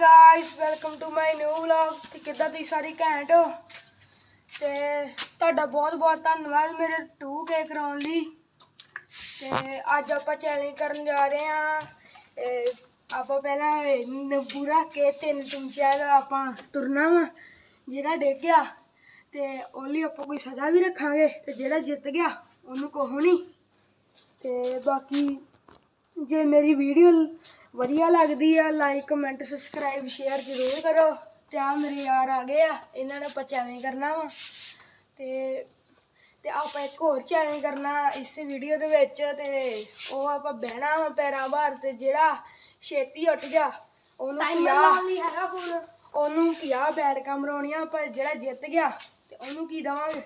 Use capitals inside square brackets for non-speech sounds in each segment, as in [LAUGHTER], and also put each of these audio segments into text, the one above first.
Guys welcome to my new vlog ਤੇ ਕਿੱਦਾਂ ਤੁਸੀਂ ਸਾਰੀ ਘੈਂਟ ਹੋ? ਤੇ ਤੁਹਾਡਾ ਬਹੁਤ ਬਹੁਤ ਧੰਨਵਾਦ ਮੇਰੇ 2K ਕਰਾਉਣ ਲਈ। ਤੇ ਅੱਜ ਆਪਾਂ ਚੈਲੰਜ ਕਰਨ ਜਾ ਰਹੇ ਹਾਂ। ਆਪਾਂ ਪਹਿਲਾਂ ਇਹ ਰੱਖ ਕੇ ਤਿੰਨ ਚਮਚਿਆਂ ਦਾ ਆਪਾਂ ਤੁਰਨਾ ਵਾ, ਜਿਹੜਾ ਡਿੱਗ ਗਿਆ। ਤੇ ਉਹ ਆਪਾਂ ਕੋਈ ਸਜ਼ਾ ਵੀ ਰੱਖਾਂਗੇ, ਤੇ ਜਿਹੜਾ ਜਿੱਤ ਗਿਆ, ਉਹਨੂੰ ਕੋਹ ਨਹੀਂ। ਤੇ ਬਾਕੀ ਜੇ ਮੇਰੀ ਵੀਡੀਓ ਵਧੀਆ ਲੱਗਦੀ ਆ ਲਾਈਕ ਕਮੈਂਟ ਸਬਸਕ੍ਰਾਈਬ ਸ਼ੇਅਰ ਜ਼ਰੂਰ ਕਰੋ। ਤੇ ਆ ਮੇਰੇ ਯਾਰ ਆ ਗਏ ਆ ਇਹਨਾਂ ਨੇ ਆਪਾਂ ਚੈਲੰਜ ਕਰਨਾ ਵਾ। ਤੇ ਤੇ ਆਪਾਂ ਇੱਕ ਹੋਰ ਚੈਲੰਜ ਕਰਨਾ ਇਸ ਵੀਡੀਓ ਦੇ ਵਿੱਚ ਤੇ ਉਹ ਆਪਾਂ ਬਹਿਣਾ ਵਾ ਪੈਰਾਂ ਭਾਰ ਤੇ ਜਿਹੜਾ ਛੇਤੀ ਉੱਠ ਗਿਆ ਉਹਨੂੰ ਕਿਹਾ ਹੈਗਾ ਫੋਨ ਉਹਨੂੰ ਕਿਹਾ ਬੈਠ ਕਮਰਾਉਣੀਆਂ ਪਰ ਜਿਹੜਾ ਜਿੱਤ ਗਿਆ ਤੇ ਉਹਨੂੰ ਕੀ ਦਵਾਂਗੇ?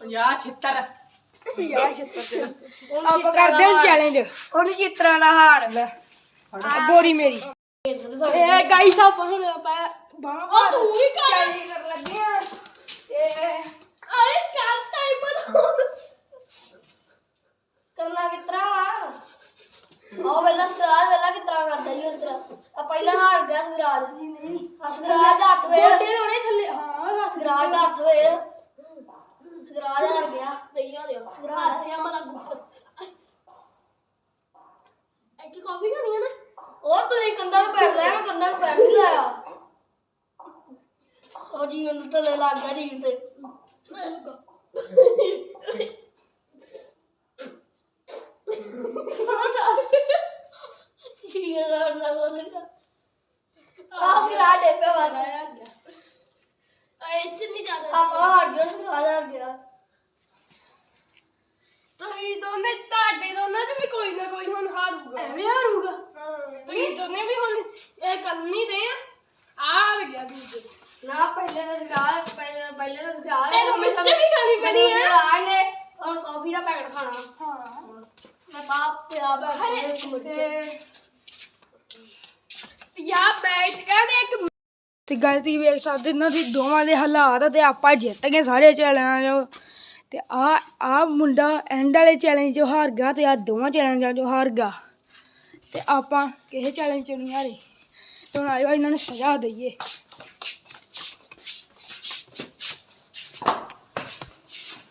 50 76 ਯਾਰ ਛੱਤਰ। ਆਪਾਂ ਕਰਦੇ ਹਾਂ ਚੈਲੰਜ ਉਹਨੂੰ ਚਿੱਤਰਾਂ ਦਾ ਹਾਰ। ਲੈ। ਗੋਰੀ ਮੇਰੀ ਇਹ ਗਾਈਸ ਆਪਾਂ ਹੁਣ ਆਪਾਂ ਬਾਹਾਂ ਉਹ ਤੂੰ ਵੀ ਕਰ। ਚੈਲੰਜ ਕਰਨ ਲੱਗੇ ਆ ਤੇ ਅਰੇ ਕੱਲ ਟਾਈਮ ਬਣਾ ਕਰਨਾ ਕਿਤਰਾ ਵਾ ਉਹ ਵੇਲਾ ਸਰਾਜ ਵੇਲਾ ਕਿਤਰਾ ਕਰਦਾ ਜੀ ਉਸ ਤਰ੍ਹਾਂ ਆ ਪਹਿਲਾਂ ਹਾਰ ਗਿਆ ਸਰਾਜ ਸਰਾਜ ਦਾ ਹੱਥ ਵੇ ਗੋਡੇ ਲਾਉਣੇ ਥੱਲੇ ਹਾਂ ਹੱਥ ਸਰਾਜ ਦਾ ਹੱਥ ਵੇ ਸਰਾਜ ਹਾਰ ਗਿਆ ਉਹ ਤੁਸੀਂ ਕੰਧਾਂ ਨੂੰ ਪੈਰ ਲਿਆ ਮੈਂ ਕੰਧਾਂ ਨੂੰ ਪੈਰ ਨਹੀਂ ਲਾਇਆ ਉਹ ਜੀ ਮੈਨੂੰ ਥੱਲੇ ਲੱਗ ਗਿਆ ਜੀ ਤੇ। ਠੀਕ ਹੈ ਨਾ ਨਾ ਬੋਲੇਗਾ ਆ ਸਰਾਜ ਦੇ ਪੇ ਬਸ। ਐ ਨਹੀਂ ਜ਼ਿਆਦਾ ਆਪਾਂ ਹਾਰ ਗਏ ਸਰਾਜ ਹਾਰ ਗਿਆ ਤੁਸੀਂ ਦੋਨੇ ਤੁਹਾਡੇ ਦੋਨਾਂ ਤੇ ਵੀ ਕੋਈ ਨਾ ਕੋਈ ਹੁਣ ਹਾਰੂਗਾ। ਐਵੇਂ ਹਾਰੂਗਾ। ਤੁਸੀਂ ਦੋਨੇ ਵੀ ਹੁਣ ਇਹ ਕੱਲ ਨਹੀਂ ਦੇ ਆ? ਆ ਹਾਰ ਗਿਆ ਦੂਜੇ ਨਾ ਪਹਿਲੇ ਤਾਂ ਸਰਾਜ ਪਹਿਲੇ ਪਹਿਲੇ ਤਾਂ ਸਰਾਜ ਤੈਨੂੰ ਮਿਰਚ ਵੀ ਖਾਣੀ ਪੈਣੀ ਹੈ। ਸਰਾਜ ਨੇ ਹੁਣ ਕਾਫੀ ਦਾ ਪੈਕਟ ਖਾਣਾ। ਹਾਂ। ਮੈਂ ਬਾਪ ਤੇ ਆ ਬੈਠ ਕੇ ਤੇ। ਯਾ ਬੈਠ ਕੇ ਤੇ ਇੱਕ ਤੇ ਗੱਲ ਤੁਸੀਂ ਵੇਖ ਸਕਦੇ ਇਹਨਾਂ ਦੀ ਦੋਵਾਂ ਦੇ ਹਾਲਾਤ ਤੇ ਆਪਾਂ ਜਿੱਤ ਗਏ ਸਾਰੇ ਚੈਲੰਜ ਤੇ ਆ ਆ ਮੁੰਡਾ ਐਂਡ ਵਾਲੇ ਚੈਲੰਜ 'ਚ ਹਾਰ ਗਿਆ ਤੇ ਆ ਦੋਵਾਂ ਚੈਲੰਜਾਂ 'ਚ ਹਾਰ ਗਿਆ। ਤੇ ਆਪਾਂ ਕਿਸੇ ਚੈਲੰਜ 'ਚ ਨਹੀਂ ਹਾਰੇ। ਤੇ ਹੁਣ ਆਇਓ ਇਹਨਾਂ ਨੂੰ ਸਜ਼ਾ ਦਈਏ।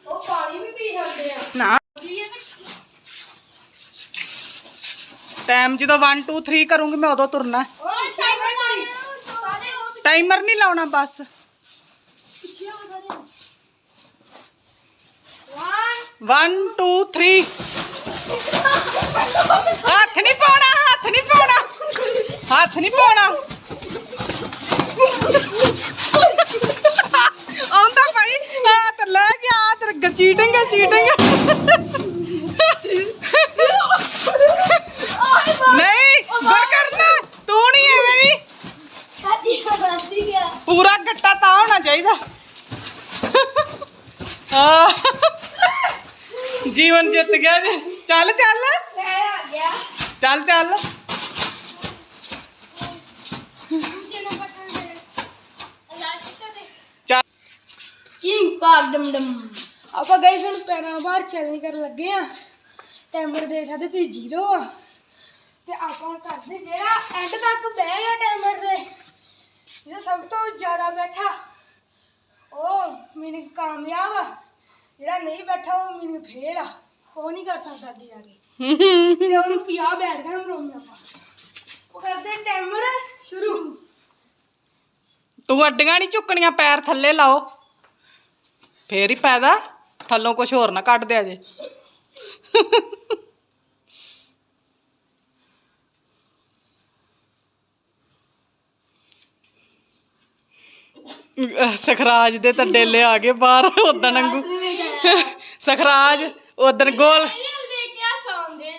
ਉਹ ਪਾਣੀ ਵੀ ਪੀ ਸਕਦੇ ਆ। ਨਾ। ਟਾਈਮ ਜਦੋਂ 1 2 3 ਕਰੂੰਗੀ ਮੈਂ ਉਦੋਂ ਤੁਰਨਾ। ਟਾਈਮਰ ਨਹੀਂ ਲਾਉਣਾ ਬਸ। 1 2 3 ਹੱਥ ਨਹੀਂ ਪਾਉਣਾ ਹੱਥ ਨਹੀਂ ਪਾਉਣਾ ਹੱਥ ਨਹੀਂ ਪਾਉਣਾ। ਆਉਂਦਾ ਭਾਈ ਹੱਥ ਲੈ ਗਿਆ ਤੇਰੇ ਚੀਟਿੰਗ ਹੈ ਚੀਟਿੰਗ ਨਹੀਂ ਗੁਰ ਕਰਨਾ ਤੂੰ ਨਹੀਂ ਐਵੇਂ ਨਹੀਂ ਸਾਡੀ ਰਾਤੀ ਗਿਆ। ਪੂਰਾ ਗੱਟਾ ਤਾਂ ਹੋਣਾ ਚਾਹੀਦਾ। ਜੀਵਨ ਜਿੱਤ ਗਿਆ ਜੀ। ਚੱਲ ਚੱਲ। ਮੈਂ ਆ ਗਿਆ। ਚੱਲ ਚੱਲ। ਤੇ ਤੇ ਚਿੰਗ ਪਾਕ ਡਮ ਡਮ। ਆਪਾਂ ਗਏ ਹੁਣ ਪੈਰਾਂ ਬਾਹਰ ਚੈਲੰਜ ਕਰਨ ਲੱਗੇ ਆ। ਟਾਈਮਰ ਦੇ ਸਕਦੇ ਤੁਸੀਂ ਜ਼ੀਰੋ ਆ। ਤੇ ਆਪਾਂ ਹੁਣ ਕਰਦੇ ਜਿਹੜਾ ਐਂਡ ਤੱਕ ਬਹਿ ਗਿਆ ਟਾਈਮਰ ਦੇ ਜਿਹੜਾ ਸਭ ਤੋਂ ਜ਼ਿਆਦਾ ਬੈਠਾ ਉਹ ਮੀਨਿੰਗ ਕਾਮਯਾਬ ਆ। ਜਿਹੜਾ ਨਹੀਂ ਬੈਠਾ ਉਹ ਮੀਨਿੰਗ ਫੇਲ ਆ। ਉਹ ਨਹੀਂ ਕਰ ਸਕਦਾ ਅੱਗੇ ਜਾ ਕੇ। ਤੇ ਉਹਨੂੰ ਪਿਆ ਬੈਠ ਗਿਆ ਬਣਾਉਂਦੇ ਆਪਾਂ। ਉਹ ਕਰਦੇ ਟਾਈਮਰ ਸ਼ੁਰੂ। ਤੂੰ ਅੱਡੀਆਂ ਨਹੀਂ ਝੁਕਣੀਆਂ ਪੈਰ ਥੱਲੇ ਲਾਓ। ਫੇਰ ਹੀ ਪੈਦਾ ਥੱਲੋਂ ਕੁਝ ਹੋਰ ਨਾ ਕੱਢ ਦਿਆ ਜੇ। ਸਖਰਾਜ ਦੇ ਤਾਂ ਡੇਲੇ ਆ ਗਏ ਬਾਹਰ ਉਦਣ ਵਾਂਗੂ। ਸਖਰਾਜ। ਉਦਣ ਗੋਲ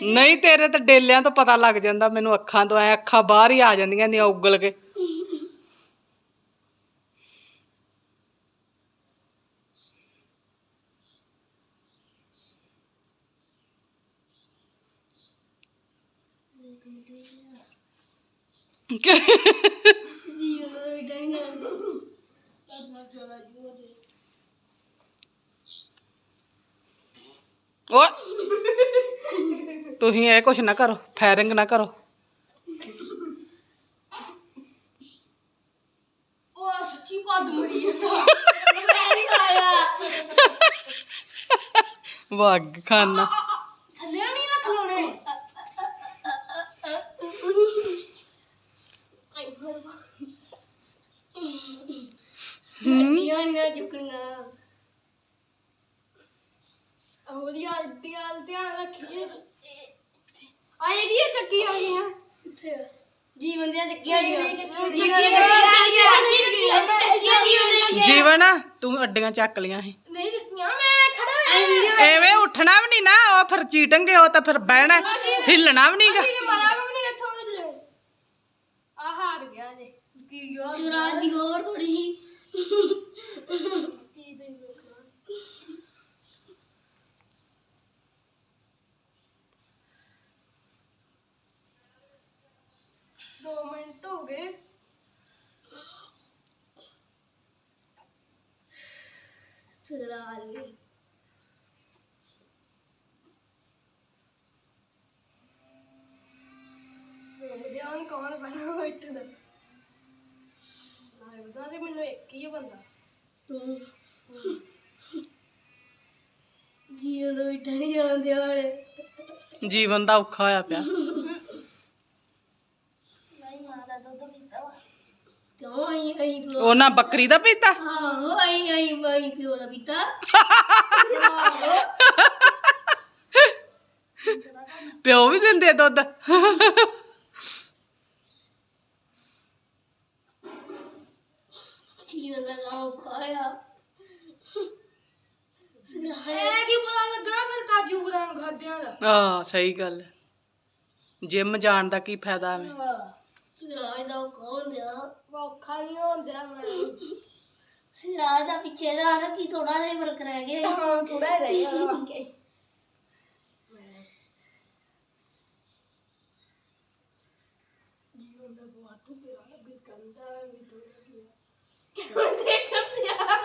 ਨਹੀਂ ਤੇਰੇ ਤਾਂ ਡੇਲਿਆਂ ਤੋਂ ਪਤਾ ਲੱਗ ਜਾਂਦਾ ਮੈਨੂੰ ਅੱਖਾਂ ਤੋਂ ਐ ਅੱਖਾਂ ਬਾਹਰ ਹੀ ਆ ਜਾਂਦੀਆਂ ਨੇ ਉਗਲ ਕੇ। ਓ ਤੁਸੀਂ ਇਹ ਕੁਛ ਨਾ ਕਰੋ ਫਾਇਰਿੰਗ ਨਾ ਕਰੋ। ਸੱਚੀ ਪੱਦ ਮਰੀ ਜਾਂਦਾ। ਮੈਂ ਨਹੀਂ ਖਾਇਆ। ਵਗ ਖਾਨਾ। ਥੱਲੇ ਨਹੀਂ ਹੱਥ ਲਾਉਣੇ। ਆਈ ਹੱਡੀਆਂ ਨਹੀਂ ਨਾ ਚੁੱਕਣੀਆਂ। ਉਹਦੀ ਆਲਟੀ ਆਲ ਧਿਆਨ ਰੱਖੀਏ। ਆ ਇਹਦੀਆਂ ਚੱਕੀ ਆ ਗਈਆਂ ਕਿੱਥੇ ਆ? ਜੀਵਨ ਦੀਆਂ ਚੱਕੀਆਂ ਦੀਆਂ ਨਹੀਂ, ਚੱਕੀਆਂ ਜੀਵਨ ਦੀਆਂ ਚੱਕੀਆਂ ਦੀਆਂ ਚੱਕੀਆਂ ਜੀਵਨ ਦੀਆਂ ਜੀਵਨ ਤੂੰ ਅੱਡੀਆਂ ਚੱਕ ਲੀਆਂ ਸੀ। ਨਹੀਂ ਰੱਖੀਆਂ ਮੈਂ ਖੜਾ ਹੋਇਆ। ਐਵੇਂ ਉੱਠਣਾ ਵੀ ਨਹੀਂ ਨਾ ਉਹ ਫਿਰ ਚੀਟਣਗੇ ਉਹ ਤਾਂ ਫਿਰ ਬਹਿਣਾ ਹਿੱਲਣਾ ਵੀ ਨਹੀਂਗਾ। ਅਸੀਂ ਨੇ ਮਾਰਾ ਵੀ ਨਹੀਂ ਇੱਥੋਂ ਹਿੱਲੇ ਆ ਹਾਰ ਗਿਆ ਜੇ। ਕੀ ਯਾਰ ਸਿਰਾਜ ਦੀ ਹੋਰ ਥੋੜੀ ਜੀ 2 ਮਿੰਟ ਹੋ ਗਏ। ਸਗਰਾਲੀ ਵੇਖਦਿਆਂ ਕੌਣ ਬਣਾ ਬੈਠਾ ਦਾ। ਲੱਗਦਾ ਤੇ ਮੈਨੂੰ ਇੱਕ ਹੀ ਬੰਦਾ। ਤੂੰ ਜੀਵਨ ਦਾ ਔਖਾ ਹੋਇਆ ਪਿਆ। ਕਿਉਂ ਆਈ ਆਈ ਪਿਓ? ਉਹਨਾਂ ਬੱਕਰੀ ਦਾ ਪੀਤਾ? ਆਹੋ ਆਈ ਆਈ ਆਈ ਪਿਓ ਦਾ ਪਿਤਾ। [LAUGHS] ਪਿਓ ਵੀ ਦਿੰਦੇ ਦੁੱਧ। ਜੀਵਨ ਦਾ ਨਾਮ ਖਾਇਆ। ਸਿਰਾਜ ਇਹ ਕੀ ਪਤਾ ਲੱਗਣਾ ਫਿਰ ਕਾਜੂ ਬਦਾਮ ਖਾਦਿਆਂ ਦਾ? ਆ ਸਹੀ ਗੱਲ। ਜਿਮ ਜਾਣ ਦਾ ਕੀ ਫਾਇਦਾ ਐਵੇਂ? ਸਿਰਾਜ ਦਾ ਕੌਣ ਦਿਆ ਔਖਾ ਨਹੀਂ ਹੁੰਦਾ ਮੈਂ ਸਿਰਾਜ ਦਾ ਪਿੱਛੇ ਦਾ ਨਾ ਕੀ ਥੋੜਾ ਜਿਹਾ ਹੀ ਫ਼ਰਕ ਰਹਿ ਗਿਆ ਹਾਂ ਥੋੜਾ ਹੀ ਰਹੀ ਉਹਦਾ ਵਾਕਿਆ ਜੀਵਨ ਦਾ ਬਹੁਤ ਪਿਆਰਾ ਲੱਗੇ ਕੰਦਾ ਵੀ ਥੋੜਾ ਜਿਹਾ। ਕਿਉਂ ਰਿਹਾ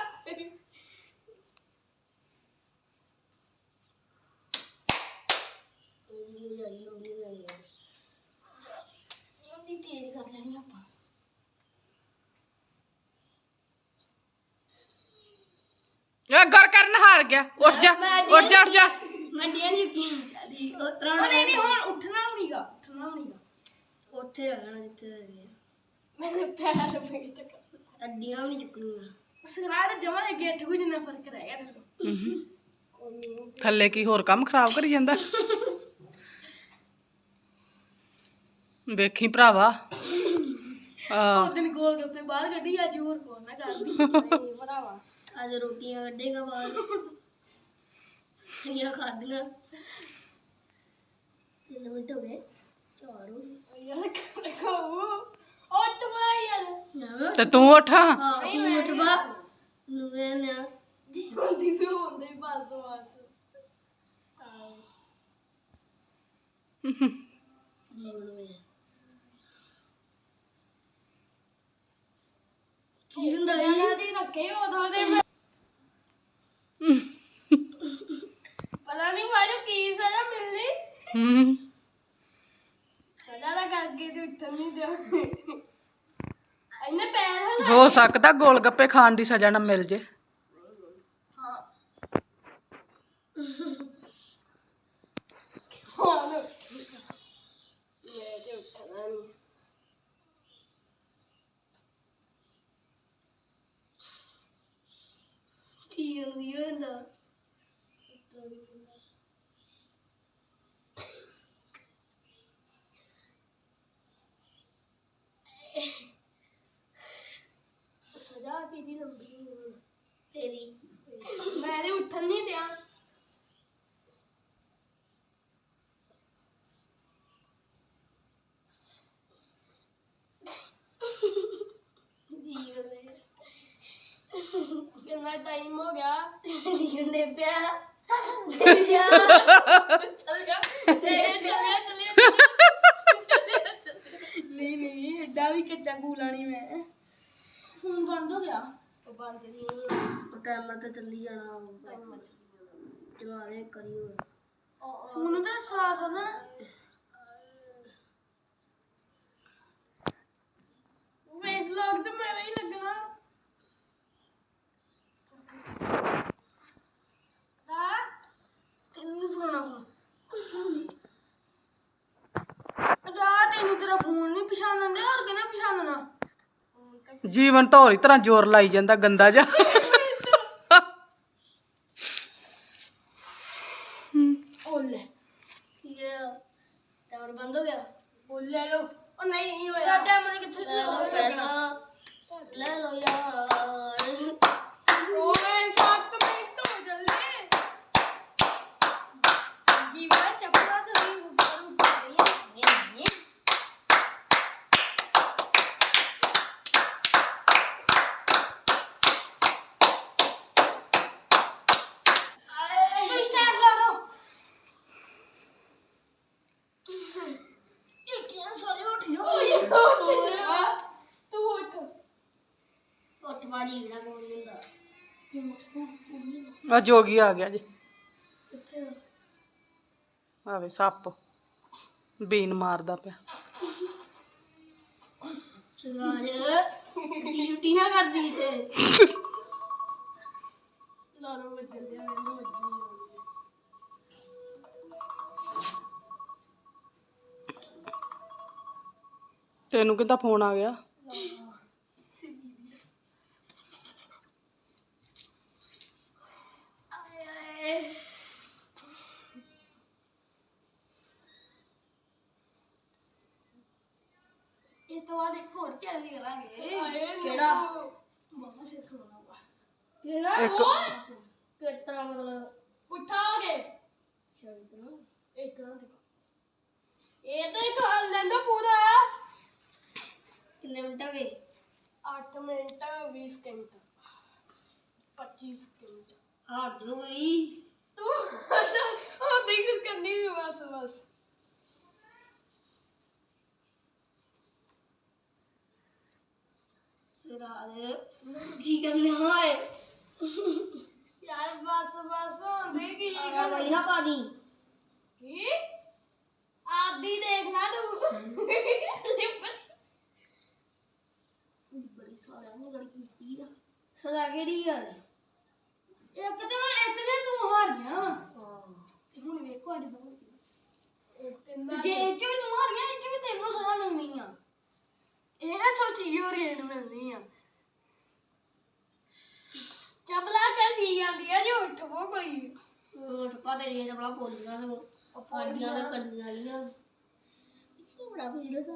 ਲੰਬੀ ਜਾਣੀ ਲੰਬੀ ਜਾਣੀ ਉਹਦੀ ਤੇਜ਼ ਕਰ ਲੈਣੀ ਆਪਾਂ ਇਹ ਗਰ ਕਰਨ ਹਾਰ ਗਿਆ ਉੱਠ ਜਾ ਉੱਠ ਜਾ ਉੱਠ ਜਾ ਮੰਡੀਆਂ ਦੀ ਕੀ ਉਹ ਤਰ੍ਹਾਂ ਉਹ ਨਹੀਂ ਨਹੀਂ ਹੁਣ ਉੱਠਣਾ ਵੀ ਉੱਠਣਾ ਵੀ ਨਹੀਂਗਾ ਉੱਥੇ ਰਹਿਣਾ ਜਿੱਥੇ ਰਹਿਣਾ ਮੇਰੇ ਪੈਰ ਪੇ ਤੱਕ ਅੱਡੀਆਂ ਵੀ ਨਹੀਂ ਚੁੱਕਣੀਆਂ। ਜਮਾ ਦੇ ਗੇਠ ਕੁ ਜਿੰਨਾ ਫ਼ਰਕ ਰਹਿ ਗਿਆ ਤੈਨੂੰ। ਥੱਲੇ ਕੀ ਹੋਰ ਕੰਮ ਖਰਾਬ ਕਰੀ ਜਾਂਦਾ? ਵੇਖੀ ਭਰਾਵਾ। ਆ। ਉਹ ਦਿਨ ਗੋਲ ਗੱਪੇ ਬਾਹਰ ਕੱਢੀ ਅੱਜ ਹੋਰ ਕੋਲ ਨਾ ਕਰਦੀ [LAUGHS] ਭਰਾਵਾ। ਅੱਜ ਰੋਟੀਆਂ ਕੱਢੇਗਾ ਬਾਹਰ। ਇਹ ਖਾਦੀਆਂ ਕਿੰਨੇ ਮਿੰਟ ਹੋ ਗਏ। ਚਾਰ ਯਾਰ ਯਾਰ ਨਾ ਤੇ ਤੂੰ ਉੱਠ। ਹਾਂ ਤੂੰ ਉੱਠ ਬਾ। ਨੂੰ ਮੈਂ। ਜੀਵਨ ਦੀ ਵੀ ਹੁੰਦੇ ਬਸ ਬਸ। ਹਾਂ। ਜੀਵਨ ਵਿੱਚ ਕੀ ਹੁੰਦਾ ਇਹਨਾਂ ਦੀ ਰੱਖੇ ਉਦੋਂ ਦੇ ਮੈਂ। ਪਤਾ ਨਹੀਂ ਮਾਰੂ ਕੀ ਸਜ਼ਾ ਮਿਲਣੀ ਸਜ਼ਾ ਦਾ ਕਰਕੇ ਤੇ ਉੱਠਣ ਨਹੀਂ ਦਿਆ ਇਹਨੇ ਪੈਰ ਹਲਾ ਹੋ ਸਕਦਾ ਗੋਲ ਗੱਪੇ ਖਾਣ ਦੀ ਸਜ਼ਾ ਨਾ ਮਿਲ ਜੇ। ਹਾਂ। ਹੁਣ ਮੈਂ ਤੇ ਉੱਠਣਾ ਨਹੀਂ ਠੀਕ ਹੋ ਜਾਂਦਾ ਸਜ਼ਾ ਕਿਹਦੀ ਲੰਬੀ ਹੋਈ ਤੇਰੀ ਉੱਠਣ ਨਹੀਂ ਦਿਆਂ ਜੀਵਨ ਵਿੱਚ ਕਿੰਨਾ ਟਾਈਮ ਹੋ ਗਿਆ। ਜੀਵਨ ਦੇ ਪਿਆ। ਚੱਲ ਜਾ ਚੱਲਿਆ ਚੱਲਿਆ ਚੱਲਿਆ ਨਹੀਂ ਨਹੀਂ ਏਡਾ ਵੀ ਕੱਚਾ ਗੂਲਾ ਨਹੀਂ ਮੈਂ। ਫੋਨ ਬੰਦ ਹੋ ਗਿਆ। ਉਹ ਬੰਦ ਨਹੀਂ ਉਹ ਟਾਈਮਰ ਤੇ ਚੱਲੀ ਜਾਣਾ ਟਾਈਮਰ ਚਲਾ ਦੇ ਕਰੀ ਹੋਰ। ਫੋਨ ਤੇ ਸਾਸ ਨਾ। ਵੇਸ ਲੋਗ ਤੇ ਮੇਰਾ ਹੀ ਲੱਗਣਾ। ਦਾ ਤੈਨੂੰ ਸੁਣਾ ਦਾ ਤੈਨੂੰ ਤੇਰਾ ਫੋਨ ਨਹੀਂ ਪਛਾਣਨ ਦੇ ਹੋਰ ਕਿਹਨੇ ਪਛਾਣਨਾ? ਜੀਵਨ ਤਾਂ ਹੋਰ ਹੀ ਤਰ੍ਹਾਂ ਜ਼ੋਰ ਲਾਈ ਜਾਂਦਾ ਗੰਦਾ ਜਾ ਓਲੇ ਠੀਕ ਹੈ ਟਾਈਮਰ ਬੰਦ ਹੋ ਗਿਆ? ਓਲੇ ਲੈ ਲਓ। ਉਹ ਨਹੀਂ ਹੋਇਆ। ਸਾਡਾ ਮਨ ਕਿੱਥੇ ਲੈ ਲਓ ਪੈਸਾ ਲੈ ਲਓ ਯਾਰ ਓਏ 7 ਮਿੰਟ ਹੋ ਜਲਦੀ ਜੀਵਾ ਚੱਪਲਾ ਤੇ ਉੱਪਰ ਉੱਪਰ ਨਹੀਂ ਤੂੰ ਸਟੈਂਡ ਲਾ ਦੋ ਇਹ ਕਿਹਨਾਂ ਸਾਲੇ ਉੱਠ ਜਾਓ ਤੂੰ ਉੱਠ ਉੱਠ ਬਾਜੀ ਜਿਹੜਾ ਕੋਈ ਹੁੰਦਾ ਆ ਜੋਗੀ ਆ ਗਿਆ ਜੀ। ਆਵੇ ਸੱਪ ਬੀਨ ਮਾਰਦਾ ਪਿਆ। ਸੁਰਾਜ ਡਿਊਟੀ ਨਾ ਕਰਦੀ ਤੇ ਲਾਰੋ ਵੱਜਣ ਦਿਆ ਮੈਨੂੰ ਵੱਜੀ ਤੈਨੂੰ ਕਿੱਦਾਂ ਫੋਨ ਆ ਗਿਆ ਇਹ ਤੋਂ ਬਾਅਦ ਚੈਲੰਜ ਕਰਾਂਗੇ। ਕਿਹੜਾ? ਮਾਮਾ ਸਿਰ ਵਾ। ਕਿਹੜਾ? ਇੱਕ ਕਿਤਰਾ ਮਤਲਬ? ਉਠਾਗੇ ਸ਼ਾਇਦ ਨਾ। ਇੱਕ ਨਾ ਦੇਖੋ। ਇਹ ਤਾਂ ਇੱਕ ਲੈਂਦਾ ਪੂਰਾ ਕਿੰਨੇ ਮਿੰਟ ਹੋ ਗਏ? 8 ਮਿੰਟ 20 ਸਕਿੰਟ। 25 ਸਕਿੰਟ। ਹਾਰ ਜੋ ਗਈ। ਤੂੰ ਉਹ ਦੇਖ ਕਰਨੀ ਵੀ ਬਸ ਬਸ। ਸੁਰਾਜ ਕੀ ਕਰਨੇ ਹਾਏ ਯਾਰ ਬਸ ਬਸ ਹੁੰਦੇ ਕੀ ਅਗਰ ਵਈ ਨਾ ਪਾਦੀ ਕੀ ਆਪਦੀ ਦੇਖ ਲੈ ਤੂੰ ਬੜੀ ਸਾਲਿਆਂ ਨੇ ਗੱਲ ਕੀਤੀ ਆ ਸਦਾ ਕਿਹੜੀ ਗੱਲ ਇੱਕ ਤੇ ਹੁਣ ਇੱਕ ਜੇ ਤੂੰ ਹਾਰ ਗਿਆ ਤੇ ਹੁਣ ਵੇਖੋ ਸਾਡੀ ਦੋ ਜੇ ਇਹ ਚ ਵੀ ਤੂੰ ਹਾਰ ਗਿਆ ਇਹ ਚ ਵੀ ਤੈਨੂੰ ਸਜ਼ਾ ਮਿਲਣੀ ਆ ਇਹ ਨਾ ਸੋਚੀ ਕਿ ਹੋਰ ਰੇਨ ਮਿਲਣੀ ਆ। ਚਬਲਾ ਕਸੀ ਜਾਂਦੀ ਆ ਜੇ ਉੱਠਵੋ ਕੋਈ। ਉੱਠ ਪਾ ਤੇਰੀਆਂ ਚਪਲਾ ਪੋਲੀਆਂ ਤੇ ਪਾਡੀਆਂ ਤੇ ਕੱਢੀਆਂ ਲੀਆਂ ਇਹ ਬੜਾ ਵੀਡੀਓ ਦਾ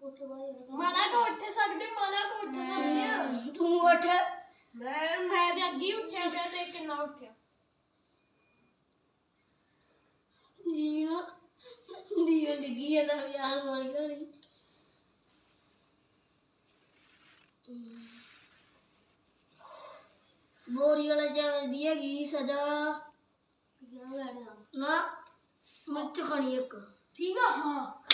ਉੱਠ ਬਾਈ ਮਾਲਾ ਕੋ ਉੱਠ ਸਕਦੇ ਮਾਲਾ ਕੋ ਉੱਠ ਸਕਦੇ ਆ। ਤੂੰ ਉੱਠ। ਮੈਂ ਮੈਂ ਤੇ ਅੱਗੇ ਹੀ ਉੱਠਿਆ ਤੇ ਕਿੰਨਾ ਉੱਠਿਆ। ਜੀਣਾ। ਦੀਵ ਡਿੱਗੀ ਜਾਂਦਾ ਵਿਆਹ ਗੋਲੀ ਗੋਲੀ ਬੋਰੀ ਵਾਲਾ ਜਾਂਦੀ ਹੈਗੀ ਸਜ਼ਾ। ਨਾ ਮਿਰਚ ਖਾਣੀ ਇੱਕ। ਠੀਕ ਆ ਹਾਂ।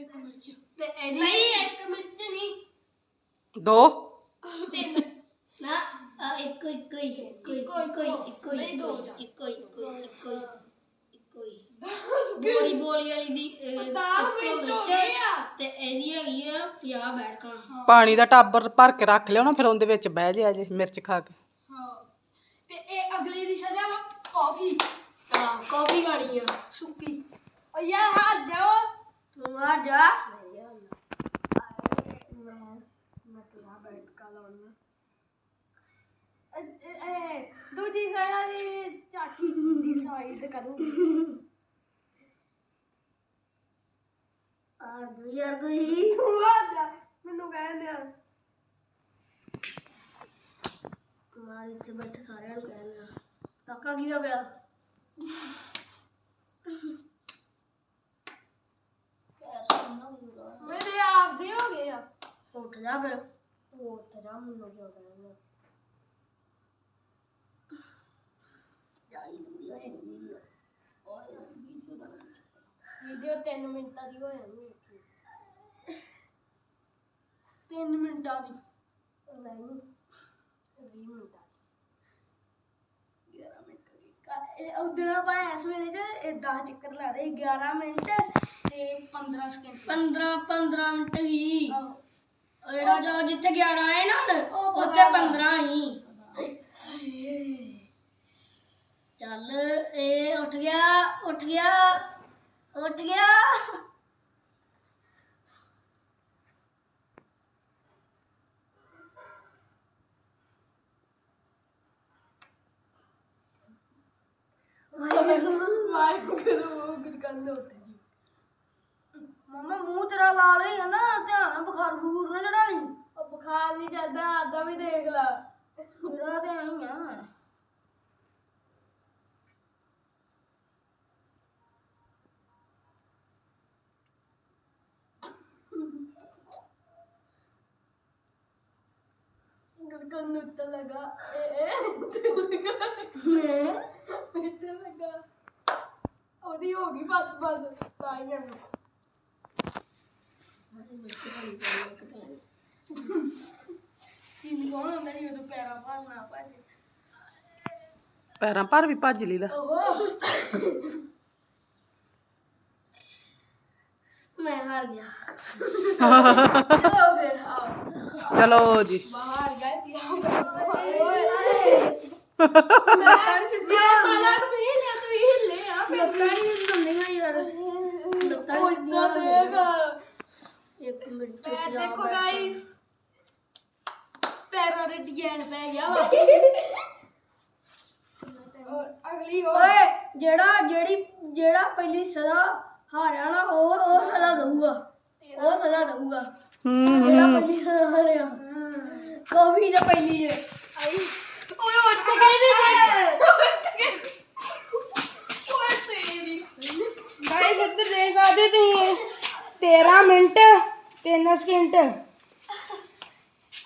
ਇੱਕ ਮਿਰਚ। ਤੇ ਇਹਦੀ ਨਹੀਂ ਇੱਕ ਮਿਰਚ ਨਹੀਂ। ਦੋ। ਤਿੰਨ। ਨਾ ਆ ਇੱਕ ਇੱਕ ਹੀ ਇੱਕ ਹੀ ਇੱਕ ਹੀ ਇੱਕ। ਹੀ ਨਹੀਂ, ਦੋ। ਇੱਕ ਹੀ ਇੱਕ ਹੀ ਇੱਕ ਹੀ। ਬੋਲੀ ਬੋਲੀ ਵਾਲੀ ਦੀ ਇਹ, ਦਸ ਇੱਕ ਮਿੰਟ ਹੋ ਮਿਰਚ ਗਏ ਆ। ਤੇ ਇਹਦੀ ਹੈਗੀ ਆ 50 ਬੈਠਕਾਂ। ਪਾਣੀ ਦਾ ਟੱਬਰ ਭਰ ਕੇ ਰੱਖ ਲਿਓ ਨਾ ਫਿਰ ਉਹਦੇ ਵਿੱਚ ਬਹਿ ਜਿਆ ਜੇ ਮਿਰਚ ਖਾ ਕੇ। ਹਾਂ। ਤੇ ਇਹ ਅਗਲੇ ਦੀ ਸਜ਼ਾ ਵਾ ਕਾਫੀ। ਹਾਂ ਕਾਫੀ ਖਾਣੀ ਆ। ਸੁੱਕੀ। ਓ ਯਾਰ ਹੱਥ ਜਾਓ। ਤੂੰ ਆ ਜਾ। ਮੈਂ ਮੈਂ ਤੁਰਾ ਬੈਠ ਕਾ ਲਾਉਣਾ ਏ ਦੂਜੀ ਸਾਈਡ ਦੀ ਚਾਟੀ ਦੀ ਸਾਈਡ ਕਰੂੰਗੀ ਆ ਦੋ ਯਾਰ ਕੋਈ ਤੂੰ ਆ ਜਾ ਮੈਨੂੰ ਕਹਿੰਦੇ ਆ ਮਾਰੀ ਤੇ ਬੈਠੇ ਸਾਰਿਆਂ ਨੂੰ ਕਹਿਣਾ ਕਾਕਾ ਕੀ ਹੋ ਗਿਆ? ਮੇਰੇ ਆਪਦੇ ਹੋ ਗਏ ਆ। ਉੱਠ ਜਾ ਫਿਰ। ਉੱਠ ਜਾ ਮੈਨੂੰ ਕਿਉਂ ਕਹਿੰਦਾ ਜਾਈ ਵੀਡੀਓ ਹੈ ਵੀਡੀਓ ਓਏ ਵੀਡੀਓ 3 ਮਿੰਟਾਂ ਦੀ ਹੋ ਜਾਣੀ ਹੈ। 3 ਮਿੰਟਾਂ ਦੀ। ਨਹੀਂ 20 ਮਿੰਟਾਂ ਦੀ। 11 ਮਿੰਟ ਦੀ। ਕ- ਇਹ ਉਧਰ ਆਪਾਂ ਇਸ ਵੇਲੇ ਚ ਇਹ 10 ਚੱਕਰ ਲਾ ਦੇ 11 ਮਿੰਟ ਤੇ 15 ਸਕਿੰਟ 15 15 ਮਿੰਟ ਹੀ। ਜਿਹੜਾ ਜੋ ਜਿੱਥੇ 11 ਹੈ ਨਾ ਉੱਥੇ ਪਤਾ 15 ਹੀ। ਚੱਲ ਇਹ ਉੱਠ ਗਿਆ ਉੱਠ ਗਿਆ। ਉੱਠ ਗਿਆ। ਮੂੰਹ ਤੇਰਾ ਲਾਲ ਹੀ ਆ ਨਾ ਧਿਆਨ ਨਾਲ ਬੁਖਾਰ ਬੂਰ ਨਾ ਚੜਾ ਬੁਖਾਰ ਨਹੀਂ ਚੱਲਦਾ ਆਦਾ ਵੀ ਦੇਖ ਲੈ। ਤੇ ਉੱਤੇ ਲਗਾ ਏ ਏ ਉੱਤੇ ਲਗਾ ਉੱਤੇ ਲਗਾ ਉਹਦੀ ਹੋ ਗਈ ਬਸ ਬਸ ਤਾਂ ਹੀ ਜਾਣਾ ਕਿੰਨੀ ਕੌਣ ਹੁੰਦਾ ਸੀ ਉਦੋਂ ਪੈਰਾਂ ਭਾਲਣਾ ਭਾਜੀ ਪੈਰਾਂ ਪਰ ਵੀ ਭੱਜ ਲਈਦਾ ਓਹੋ ਮੈਂ ਹਾਰ ਗਿਆ ਚਲੋ ਫਿਰ ਆਓ ਚਲੋ ਜੀ। ਦੇਖੋ ਗਾਇਸ ਪੈਰਾਂ ਦੇ ਡਿਜ਼ਾਈਨ ਪੈ ਗਿਆ ਵਾ ਅਗਲੀ ਓਏ ਜਿਹੜਾ ਜਿਹੜੀ ਜਿਹੜਾ ਪਹਿਲੀ ਸਦਾ ਹਾਰਿਆ ਨਾ ਉਹ ਉਹ ਸਦਾ ਦਊਗਾ। ਉਹ ਸਦਾ ਦਊਗਾ। ਹੂੰ ਜਿਹੜਾ ਪਹਿਲੀ ਸਦਾ ਹਾਰਿਆ ਕਾਫੀ ਦਾ ਪਹਿਲੀ ਜੇ ਓਏ ਉੱਠ ਗਈ ਨਹੀਂ ਓਏ ਤੇਰੀ। ਗਾਇਸ ਇੱਧਰ ਦੇਖ ਸਕਦੇ ਤੁਸੀਂ 13 ਮਿੰਟ 3 ਸਕਿੰਟ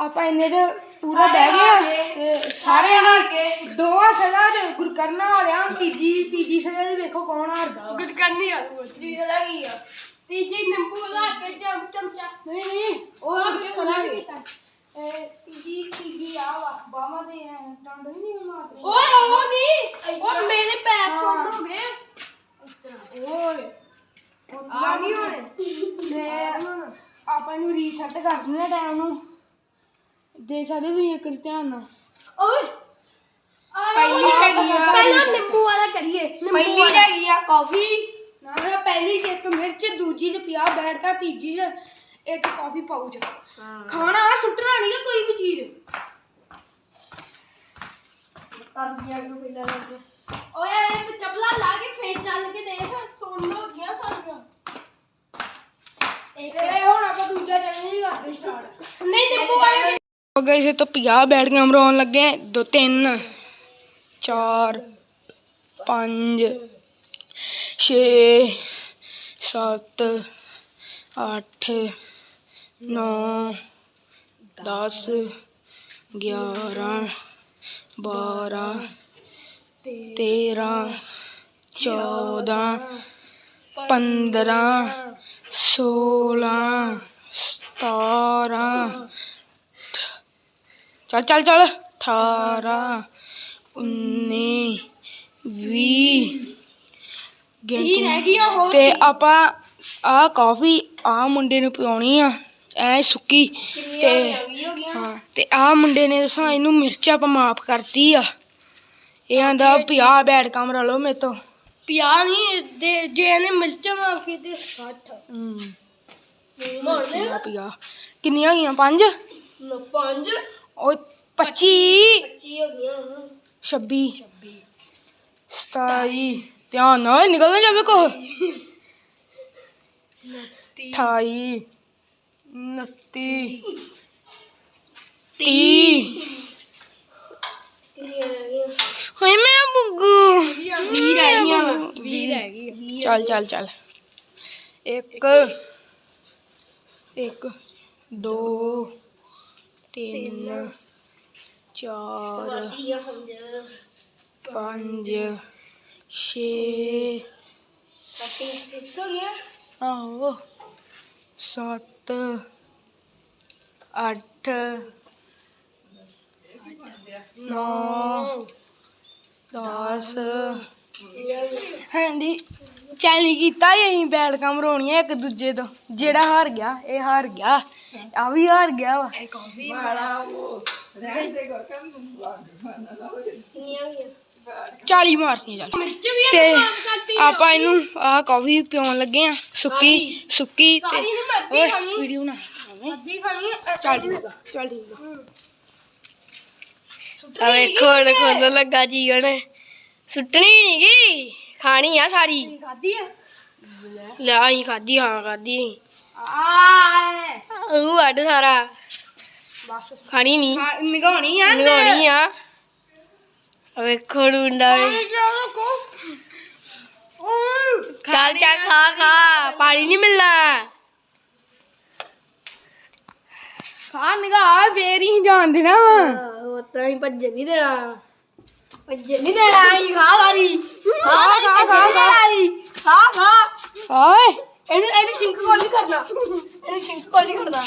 ਆਪਾਂ ਇੰਨੇ ਚ ਪੂਰਾ ਬਹਿ ਗਿਆ ਤੇ ਸਾਰੇ ਹਾਰ ਕੇ ਦੋਵਾਂ ਸਜ਼ਾ ਚ ਗੁਰਕਰਨਾ ਹਾਰਿਆ ਤੀਜੀ ਤੀਜੀ ਸਜ਼ਾ ਦੀ ਵੇਖੋ ਕੌਣ ਹਾਰਦਾ ਆ ਤੂੰ ਜੀ ਸਦਾ ਕੀ ਆ? ਤੀਜੀ ਨਿੰਬੂ ਲਾ ਕੇ ਚਮ ਚਮਚਾ ਨਹੀਂ ਨਹੀਂ ਉਹ ਕਰਾਂਗੇ ਇਹ ਤੀਜੀ ਤੀਜੀ ਆ ਵਾ ਬਾਹਾਂ ਦੇ ਐਂ ਟੰਡ ਨਹੀਂ ਮਾਰਦੇ ਓਏ ਉਹ ਦੀ ਓਏ ਮੇਰੇ ਪੈਰ ਸੁੰਨ ਹੋ। ਗਏ ਓਏ ਆ ਗਈ ਹੁਣ। ਤੇ ਆਪਾਂ ਨੂੰ ਰੀਸੈਟ ਕਰ ਦਿੰਦੇ ਟਾਈਮ ਨੂੰ। ਦੇ ਸਕਦੇ ਤੁਸੀਂ ਇੱਕ ਵਾਰੀ ਧਿਆਨ ਨਾਲ? ਓਏ। ਪਹਿਲੀ ਹੈਗੀ ਆ। ਪਹਿਲਾਂ ਨਿੰਬੂ ਵਾਲਾ ਕਰੀਏ। ਪਹਿਲੀ ਹੈਗੀ ਆ ਕਾਫੀ। ਨਾ ਨਾ ਪਹਿਲੀ ਚ ਇੱਕ ਮਿਰਚ ਦੂਜੀ ਚ ਪਿਆ ਬੈਠਦਾ ਤੀਜੀ ਚ ਇੱਕ ਕਾਫੀ ਪਾਊਚ ਖਾਣਾ ਆ ਸੁੱਟਣਾ ਨਹੀਂ ਕੋਈ ਵੀ ਚੀਜ਼ ਤਾਂਦੀਆਂ ਨੂੰ ਪਹਿਲਾਂ ਲੱਗ ਓਏ ਇਹ ਚਪਲਾ ਲਾ ਕੇ ਫੇਰ ਚੱਲ ਕੇ ਦੇਖ ਸੁੰਨ ਹੋ ਗਿਆ ਸਾਰੀਆਂ ਤੇ ਹੁਣ ਆਪਾਂ ਦੂਜਾ ਚੈਲੰਜ ਕਰਦੇ ਸਟਾਰਟ ਨਹੀਂ ਨਿੰਬੂ ਵਾਲਾ ਹੋ ਗਏ ਸੇ ਤਾਂ 50 ਬੈਠੀਆਂ ਮਰਾਉਣ ਲੱਗੇ ਦੋ ਤਿੰਨ ਚਾਰ ਪੰਜ ਛੇ ਸੱਤ ਅੱਠ ਨੌ ਦਸ ਗਿਆਰਾਂ ਬਾਰਾਂ ਤੇਰਾਂ ਚੌਦਾਂ ਪੰਦਰਾਂ ਸੋਲਾਂ ਸਤਾਰਾਂ ਚੱਲ ਚੱਲ ਚੱਲ। 18 19 20 ਕੀ ਰਹਿ ਗਈਆਂ ਹੋਰ ਤੇ ਆਪਾਂ ਆ ਕਾਫੀ ਆ ਮੁੰਡੇ ਨੂੰ ਪਿਉਣੀ ਆ। ਐ ਸੁੱਕੀ ਤੇ ਹਾਂ ਤੇ ਆ ਮੁੰਡੇ ਨੇ ਦੱਸਾਂ ਇਹਨੂੰ ਮਿਰਚ ਆਪਾਂ ਮਾਫ ਕਰਤੀ ਆ। ਇਹ ਆਂਦਾ ਪਿਆ ਬੈਡ ਕਮਰਾ ਲਓ ਮੇਰੇ ਤੋਂ। ਪਿਆ ਨਹੀਂ ਦੇ ਜੇ ਇਹਨੇ ਮਿਰਚ ਮਾਫ ਕੀਤੀ 60 ਹੂੰ। ਮੋੜ ਦੇ ਪਿਆ। ਕਿੰਨੀਆਂ ਗਈਆਂ ਪੰਜ? ਨੋ ਪੰਜ। ਓਏ 25 ਪੱਚੀ ਹੋ ਗਈਆਂ ਹੁਣ 26 27 ਧਿਆਨ ਨਾਲ ਨਿਕਲ ਨਾ ਜਾਵੇ ਕੋ 28 29 30 ਕਿੰਨੀਆਂ ਰਹਿ ਗਈਆਂ ਹੋਏ ਮੇਰਾ ਬੁੱਗੂ 20 ਰਹਿ ਗਈਆਂ। 20 ਰਹਿ ਗਈ ਚੱਲ ਚੱਲ ਚੱਲ। ਇੱਕ ਇੱਕ ਦੋ ਤਿੰਨ ਚਾਰ ਪੰਜ ਛੇ ਸੱਤੀ। ਹੋ ਗਿਆ ਆਹੋ ਸੱਤ ਅੱਠ ਨੌ ਦਸ। ਹਾਂਜੀ ਚੈਲੀ ਕੀਤਾ ਅਸੀਂ ਬੈਲ ਕੰਮ ਰੋਣੀ ਹੈ ਇੱਕ ਦੂਜੇ ਤੋਂ। ਜਿਹੜਾ ਹਾਰ ਗਿਆ ਇਹ ਹਾਰ ਗਿਆ। ਆ ਵੀ ਹਾਰ ਗਿਆ ਵਾ। ਇਹ ਕਾਫੀ ਮਾੜਾ ਉਹ ਰਹਿ ਦੇ ਕੰਮ ਨੂੰ ਬਾਗ ਬਣਾ ਲਓ ਚਾਲੀ ਮਾਰਤੀਆਂ ਚੱਲ। ਤੇ ਆਪਾਂ ਇਹਨੂੰ ਆ ਕਾਫੀ ਪਿਉਣ ਲੱਗੇ ਆ ਸੁੱਕੀ ਸੁੱਕੀ ਤੇ ਓਏ ਵੀਡੀਓ ਨਾ ਅੱਧੀ ਖਾਣੀ ਚੱਲ ਠੀਕ ਆ ਚੱਲ ਆ। ਵੇਖੋ ਲੱਗਾ ਜੀ ਸੁੱਟਣੀ ਨਹੀਂ ਗਈ ਖਾਣੀ ਆ ਸਾਰੀ। ਖਾਦੀ ਆ? ਲੈ ਆਈ ਖਾਦੀ ਹਾਂ ਖਾਦੀ ਆ ਉਹ ਅੱਡ ਸਾਰਾ। ਬਸ। ਖਾਣੀ ਨਹੀਂ ਨਿਗਾਉਣੀ ਆ ਨਿਗਾਉਣੀ ਆ। ਵੇਖੋ ਡੁੰਡਾ ਵੇ ਚੱਲ ਚੱਲ ਖਾ ਖਾ ਪਾਣੀ ਨਹੀਂ ਮਿਲਣਾ ਖਾ ਨਿਗਾ ਫੇਰ ਹੀ ਜਾਣ ਦੇਣਾ ਵਾ ਤਾਂ ਹੀ ਭੱਜਣ ਨਹੀਂ ਦੇਣਾ ਭੱਜਣ ਨਹੀਂ ਦੇਣਾ ਹੀ ਖਾ ਸਾਰੀ ਖਾ ਖਾ ਖਾ ਖਾ ਖਾ ਖਾ ਓਏ ਇਹਨੂੰ ਇਹਨੂੰ ਸ਼ਿੰਕ ਕੋਲ ਨਹੀਂ ਕਰਨਾ ਇਹਨੂੰ ਸ਼ਿੰਕ ਕੋਲ ਨਹੀਂ ਕਰਨਾ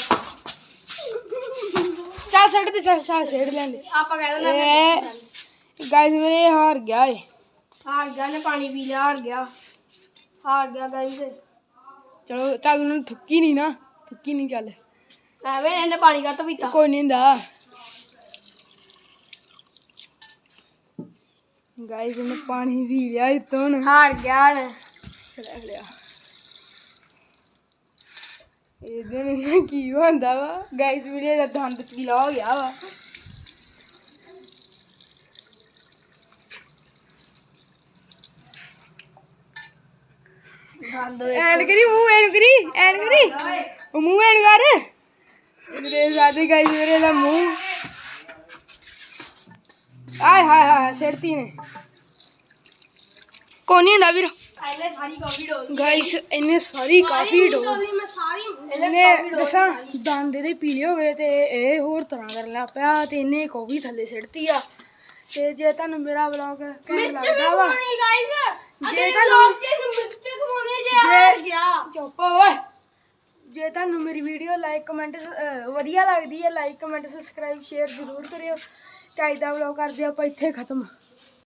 ਚੱਲ ਛੱਡ ਦੇ ਚੱਲ ਛੇੜ ਲੈਂਦੇ ਆਪਾਂ ਕਹਿ ਦਿੰਦੇ ਇਹ ਗਾਇਸ ਮੇਰੇ ਹਾਰ ਗਿਆ ਏ। ਹਾਰ ਗਿਆ ਨੇ ਪਾਣੀ ਪੀ ਲਿਆ ਹਾਰ ਗਿਆ। ਹਾਰ ਗਿਆ ਗਾਈਸ ਚਲੋ ਚੱਲ ਉਹਨੂੰ ਥੁੱਕੀ ਨਹੀਂ ਨਾ ਥੁੱਕੀ ਨਹੀਂ ਚੱਲ। ਐਵੇਂ ਇਹਨੇ ਪਾਣੀ ਕੱਟ ਪੀਤਾ। ਕੋਈ ਨਹੀਂ ਹੁੰਦਾ। ਗਾਇਸ ਨੇ ਪਾਣੀ ਪੀ ਲਿਆ ਇਤੋਂ ਹਾਰ ਗਿਆ ਨੇ ਲੈ ਲਿਆ। ਇਹਦੇ ਨਾਲ ਕੀ ਹੁੰਦਾ ਵਾ? ਗਾਇਸ ਵੀਡੀਓ ਦਾ ਦੰਦ ਪੀਲਾ ਹੋ ਗਿਆ ਵਾ। ਐਨ ਕਰੀ ਮੂੰਹ ਐਨ ਕਰੀ ਐਨ ਕਰੀ। ਉਹ ਮੂੰਹ ਐਨ ਕਰ। ਮੇਰੇ ਸਾਦੇ ਗਾਇਸ ਮੇਰੇ ਦਾ ਮੂੰਹ। ਆਏ ਹਾਏ ਹਾਏ ਸਿਰਤੀ ਨੇ। ਕੋਨੀ ਹੁੰਦਾ ਵੀਰ। ਇਹਨੇ ਸਾਰੀ ਕਾਫੀ ਡੋਲ ਗਾਇਸ ਇਹਨੇ ਸਾਰੀ ਕਾਫੀ ਡੋ ਮੈਂ ਸਾਰੀ ਇਹਨੇ ਦੱਸਾਂ ਦੰਦ ਇਹਦੇ ਪੀਲੇ ਹੋ ਗਏ ਤੇ ਇਹ ਹੋਰ ਤਰ੍ਹਾਂ ਕਰਨ ਲੱਗ ਪਿਆ ਤੇ ਇਹਨੇ ਕਾਫੀ ਥੱਲੇ ਸਿੱਟਤੀ ਆ। ਤੇ ਜੇ ਤੁਹਾਨੂੰ ਮੇਰਾ ਵਲੌਗ ਕਿਵੇਂ ਲੱਗਦਾ ਵਾ ਜੇ ਤੁਹਾਨੂੰ ਜੇ ਗਿਆ। ਚੁੱਪ ਓਏ। ਜੇ ਤੁਹਾਨੂੰ ਮੇਰੀ ਵੀਡੀਓ ਲਾਈਕ ਕਮੈਂਟ ਵਧੀਆ ਲੱਗਦੀ ਹੈ ਲਾਈਕ ਕਮੈਂਟ ਸਬਸਕ੍ਰਾਈਬ ਸ਼ੇਅਰ ਜ਼ਰੂਰ ਕਰਿਓ। ਤੇ ਅੱਜ ਦਾ ਵਲੌਗ ਕਰਦੇ ਆਪਾਂ ਇੱਥੇ ਖਤਮ।